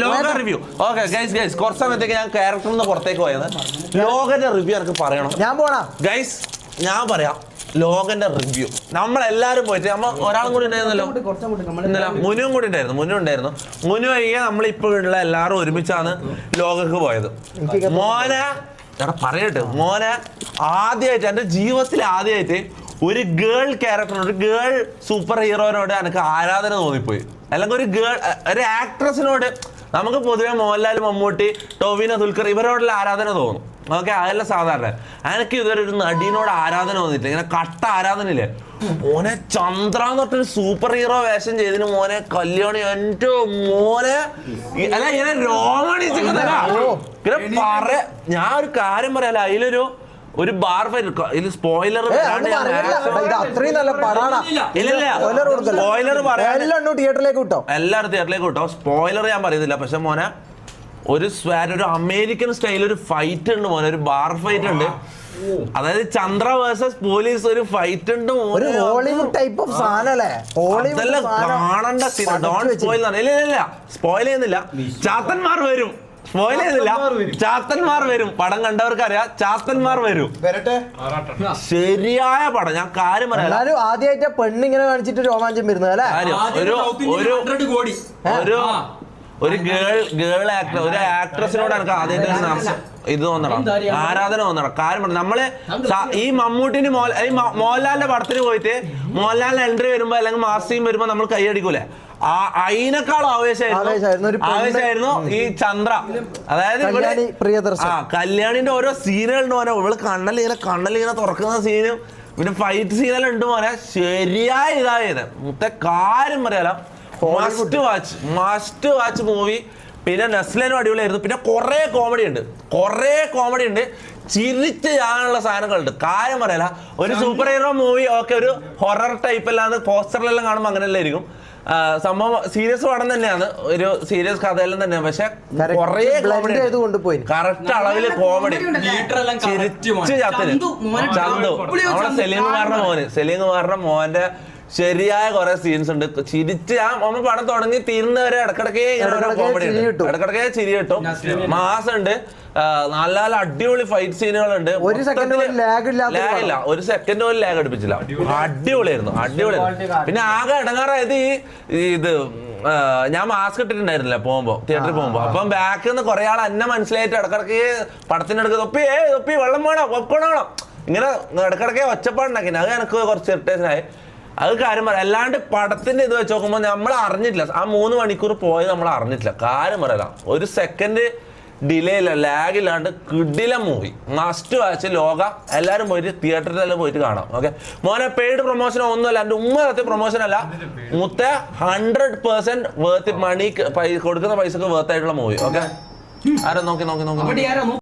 ലോക review. Okay guys guys കുറച്ച് സമയത്തേക്ക് ഞാൻ ക്യാരക്ടറിൽ നിന്ന് പുറത്തേക്ക് പോയത് ലോകന്റെ റിവ്യൂ എനിക്ക് പറയണം? ഞാൻ പോണാ. ഗൈസ് ഞാൻ പറയാം. ലോകന്റെ റിവ്യൂ. നമ്മളെല്ലാരും പോയിട്ട് നമ്മൾ ഒരാളും കൂടി ഉണ്ടായിരുന്നല്ലോ. ഇന്നലെ മുനുവും കൂടി ഉണ്ടായിരുന്നു മുനു ഉണ്ടായിരുന്നു. മുനു ഒഴികെ നമ്മളിപ്പോൾ ഉള്ള എല്ലാവരും ഒരുമിച്ചാണ് ലോകക്ക് പോയത്. മോന എടാ പറയട്ടെ മോന ആദ്യമായിട്ട് എന്റെ ജീവിതത്തിൽ ആദ്യമായിട്ട് ഒരു ഗേൾ ക്യാരക്ടറിനോട് ഒരു ഗേൾ സൂപ്പർ ഹീറോനോട് എനിക്ക് ആരാധന തോന്നിപ്പോയി. അല്ലെങ്കിൽ ഒരു ഗേൾ ഒരു ആക്ട്രസിനോട് നമുക്ക് പൊതുവെ മോഹൻലാൽ മമ്മൂട്ടി ടോവിനോ ദുൽഖർ ഇവരോടുള്ള ആരാധന തോന്നും. ഓക്കെ അതല്ല സാധാരണ. എനിക്ക് ഇതുവരെ ഒരു നടീനോട് ആരാധന വന്നിട്ടില്ല ഇങ്ങനെ കട്ട ആരാധന ഇല്ലേ മോനെ ചന്ദ്ര എന്ന് പറഞ്ഞൊരു സൂപ്പർ ഹീറോ വേഷം ചെയ്തതിന് മോനെ കല്യാണി എന്റെ മോനെ. അല്ല ഇങ്ങനെ രോമണിച്ചിരിക്കുന്നല്ല ഇങ്ങനെ പറ ഞാൻ ഒരു കാര്യം പറയാല അതിലൊരു ഒരു ബാർ ഫൈറ്റ് സ്പോയിലർ. സ്പോയിലർ പറയാൻ എല്ലാം എണ്ണു തിയേറ്ററിലേക്ക് വിട്ടോ? എല്ലാവരും തിയേറ്ററിലേക്ക് കിട്ടോ സ്പോയിലർ ഞാൻ പറയുന്നില്ല. പക്ഷെ മോനെ ഒരു സ്വാൻ ഒരു അമേരിക്കൻ സ്റ്റൈൽ ഒരു ഫൈറ്റ് ഉണ്ട് മോനെ. ഒരു ബാർ ഫൈറ്റ് ഉണ്ട്. അതായത് ചന്ദ്ര വേഴ്സസ് പോലീസ് ഒരു ഫൈറ്റ് ഉണ്ട് ഒരു ഹോളിവുഡ് ടൈപ്പ് ഓഫ് സാധനല്ലേ? ഹോളിവുഡ് കാണണ്ട സീൻ. ഡോൺ സ്പോയിൽ ഇല്ല ഇല്ല ഇല്ല. സ്പോയിൽ ചെയ്യുന്നില്ല. ചാത്തന്മാർ വരും. സ്പോയിൽ ചെയ്യുന്നില്ല ചാത്തന്മാർ വരും. പടം കണ്ടവർക്ക് അറിയാം ചാത്തന്മാർ വരും. വരട്ടെ. ശരിയായ പടം. ഞാൻ കാര്യം പറയാം. ആദ്യമായിട്ട് പെണ്ണിങ്ങനെ കാണിച്ചിട്ട് രോമാഞ്ചം വരുന്നത് അല്ലേ? ഒരു ഒരു കോടി. ഒരു ഒരു ഗേൾ ഗേൾ ആക്ടർ ഒരു ആക്ട്രസിനോട് എനിക്ക് ആദ്യമായിട്ട് ഇത് തോന്നണം ആരാധന തോന്നണം കാര്യം പറഞ്ഞാ നമ്മൾ ഈ മമ്മൂട്ടിന് മോഹൻലാലിന്റെ പടത്തിന് പോയിട്ട് മോഹൻലാലിന്റെ എൻട്രി വരുമ്പോ അല്ലെങ്കിൽ മാസ് സീൻ വരുമ്പോ നമ്മൾ കൈയടിക്കൂലേ? ആ അതിനേക്കാളും ആവേശമായിരുന്നു. ആവേശമായിരുന്നു. ഈ ചന്ദ്ര. അതായത് ഇവിടെ പ്രിയദർശൻ. ആ കല്യാണിന്റെ ഓരോ സീനുകളുണ്ട് മോനെ. ഇവൾ കണ്ണലിങ്ങനെ കണ്ണലിങ്ങനെ തുറക്കുന്ന സീനും പിന്നെ ഫൈറ്റ് സീനെല്ലാം ഉണ്ട് മോനെ. ശരിയായ ഇതായത് മുത്തെ കാര്യം പറയാലോ. Must watch must watch movie പിന്നെ നസ്ലനും അടിപൊളിയായിരുന്നു. പിന്നെ കുറേ കോമഡി ഉണ്ട്. കുറേ കോമഡി ഉണ്ട്. ചിരിച്ച് ചെയ്യാനുള്ള സാധനങ്ങളുണ്ട്. കാര്യം പറയല ഒരു സൂപ്പർ ഹീറോ മൂവി ഒക്കെ ഒരു ഹൊറർ ടൈപ്പ് അല്ലാതെ പോസ്റ്ററിലെല്ലാം കാണുമ്പോൾ അങ്ങനെയല്ലായിരിക്കും. സംഭവം സീരിയസ് പടം തന്നെയാണ്. ഒരു സീരിയസ് കഥയെല്ലാം തന്നെയാണ്. പക്ഷെ കൊറേ കോമഡി. കറക്റ്റ് അളവിൽ കോമഡി ചിരിച്ച് ചന്തു മോനെ നമ്മുടെ സെലീം കുമാറിന്റെ മോന്. സെലീം കുമാറിന്റെ മോന്റെ ശരിയായ കുറെ സീൻസ് ഉണ്ട്. ചിരിച്ച് ആ അമ്മ പടം തുടങ്ങി തീരുന്നവരെ ഇടക്കിടക്കേ ഇങ്ങനെ ഓരോ ഇടക്കിടക്കേ കോമഡി ചിരി ഉണ്ട്. കിട്ടും. ഇടക്കിടക്കേ ചിരി കിട്ടും മാസം ഉണ്ട് ആ, നല്ല നല്ല അടിപൊളി ഫൈറ്റ് സീനുകളുണ്ട് ഒരു സെക്കൻഡ് പോലും ലാഗ് ഇല്ല. ഒരു സെക്കൻഡ് പോലും ലാഗ് അടുപ്പിച്ചില്ല അടിപൊളിയായിരുന്നു. അടിപൊളി പിന്നെ ആകെ ഇടങ്ങാറായത് ഈ ഈ ഇത് ഞാൻ മാസ്ക് ഇട്ടിട്ടുണ്ടായിരുന്നില്ല പോകുമ്പോ തിയേറ്ററിൽ പോകുമ്പോ. അപ്പം ബാക്കിൽ നിന്ന് കുറെ ആൾ എന്നെ മനസ്സിലായിട്ട് ഇടക്കിടക്ക് പടത്തിനടുക്ക് തൊപ്പി ഏ തൊപ്പി വെള്ളം വേണം പോപ്കോൺ വേണം. ഇങ്ങനെ ഇടക്കിടക്കെ ഒച്ചപ്പാടുണ്ടാക്കി. അത് എനിക്ക് കുറച്ച് ഇറിറ്റേഷൻ ആയി. അത് കാര്യം പറയാം അല്ലാണ്ട് പടത്തിന്റെ ഇത് വെച്ച് നോക്കുമ്പോൾ നമ്മൾ അറിഞ്ഞിട്ടില്ല. ആ മൂന്ന് മണിക്കൂർ പോയത് നമ്മൾ അറിഞ്ഞിട്ടില്ല. കാര്യം പറയല. ഒരു സെക്കൻഡ് ഡിലേ ഇല്ല ലാഗ് ഇല്ലാണ്ട് കിടില മൂവി മസ്റ്റ് വാച്ച് ലോക. എല്ലാവരും പോയിട്ട് തിയേറ്ററിലെല്ലാം പോയിട്ട് കാണാം. ഓക്കെ മോനെ പെയ്ഡ് പ്രൊമോഷൻ ഒന്നുമല്ല. എന്റെ ഉമ്മ സത്യം പ്രൊമോഷൻ അല്ല. മുത്ത ഹൺഡ്രഡ് പെർസെന്റ് വേർത്ത് മണി കൊടുക്കുന്ന പൈസക്ക് വേർത്തായിട്ടുള്ള മൂവി ഓക്കെ ആരോ നോക്കി നോക്കി നോക്കി